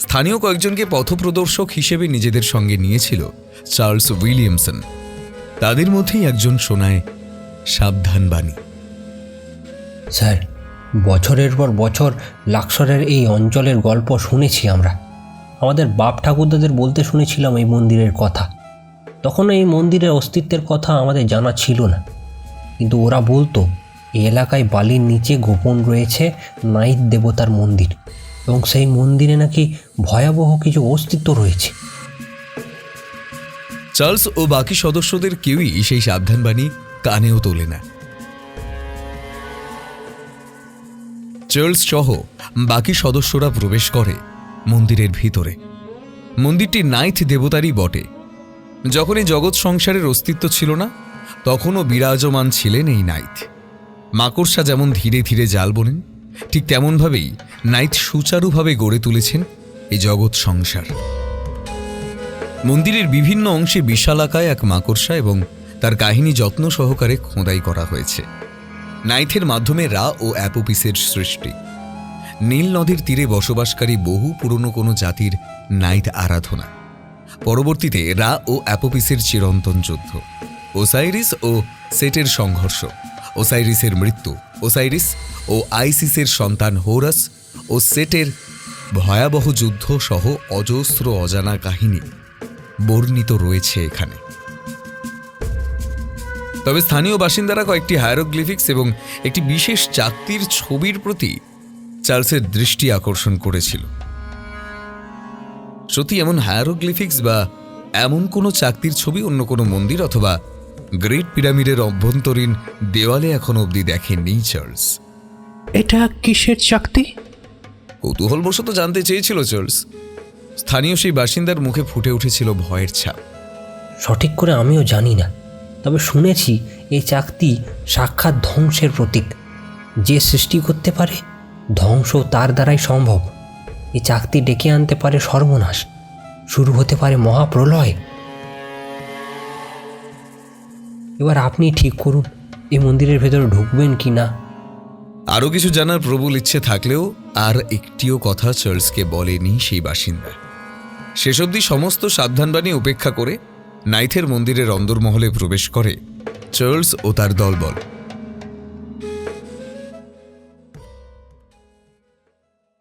স্থানীয় কয়েকজনকে পথপ্রদর্শক হিসেবে নিজেদের সঙ্গে নিয়েছিল চার্লস উইলিয়ামসন। তাদের মধ্যেই একজন শোনায় সাবধান বাণী। স্যার, বছরের পর বছর লাক্সরের এই অঞ্চলের গল্প শুনেছি আমরা। আমাদের বাপ ঠাকুরদাদের বলতে শুনেছিলাম এই মন্দিরের কথা। তখন এই মন্দিরের অস্তিত্বের কথা আমাদের জানা ছিল না। কিন্তু ওরা বলতো এলাকায় বালির নিচে গোপন রয়েছে নাইট দেবতার মন্দির। এবং সেই মন্দিরে নাকি ভয়াবহ কিছু অস্তিত্ব রয়েছে। চার্লস ও বাকি সদস্যদের কেউই সেই সাবধান বাণী কানেও তোলে না। চার্লস সহ বাকি সদস্যরা প্রবেশ করে মন্দিরের ভিতরে। মন্দিরটি নাইথ দেবতারই বটে। যখন এই জগৎ সংসারের অস্তিত্ব ছিল না, তখনও বিরাজমান ছিলেন এই নাইথ মাকড়সা যেমন ধীরে ধীরে জাল বোনেন ঠিক তেমনভাবেই নাইথ সুচারুভাবে গড়ে তুলেছেন এই জগৎ সংসার। মন্দিরের বিভিন্ন অংশে বিশালাকায় এক মাকড়সা এবং তার কাহিনী যত্ন সহকারে খোদাই করা হয়েছে। নাইথের মাধ্যমে রা ও অ্যাপোপিসের সৃষ্টি। নীল নদীর তীরে বসবাসকারী বহু পুরনো কোনো জাতির নাইথ আরাধনা। পরবর্তীতে রা ও অ্যাপোপিসের চিরন্তন যুদ্ধ। ওসাইরিস ও সেটের সংঘর্ষ। ওসাইরিসের মৃত্যু। ওসাইরিস ও আইসিসের সন্তান হোরাস ও সেটের ভয়াবহ যুদ্ধ সহ অজস্র অজানা কাহিনী বর্ণিত রয়েছে এখানে। তবে স্থানীয় বাসিন্দারা কয়েকটি হায়ারোগ্লিফিক্স এবং একটি বিশেষ চাকতির ছবির প্রতি চার্লসের দৃষ্টি আকর্ষণ করেছিল। সত্যি এমন হায়ারোগ্লিফিক্স বা এমন কোনো চাকতির ছবি অন্য কোনো মন্দির অথবা গ্রেট পিরামিডের অভ্যন্তরীণ দেওয়ালে এখন অবধি দেখেননি চার্লস এটা কিসের চাকতি কৌতূহলবশত জানতে চেয়েছিল চার্লস। স্থানীয় সেই বাসিন্দার মুখে ফুটে উঠেছিল ভয়ের ছাপ। সঠিক করে আমিও জানি না তবে শুনেছি এই চাকতি সাক্ষাৎ ধ্বংসের প্রতীক। যে সৃষ্টি করতে পারে ধ্বংস তার দ্বারাই সম্ভব। এই চাকতি ডেকে আনতে পারে সর্বনাশ শুরু হতে পারে মহাপ্রলয়। এবার আপনি ঠিক করুন, এই মন্দিরের ভেতরে ঢুকবেন কি না। আরও কিছু জানার প্রবল ইচ্ছে থাকলেও আর একটিও কথা চার্লসকে বলেনি সেই বাসিন্দা। শেষ অবধি সমস্ত সাবধানবাণী উপেক্ষা করে নাইথের মন্দিরের অন্দরমহলে প্রবেশ করে চার্লস ও তার দলবল।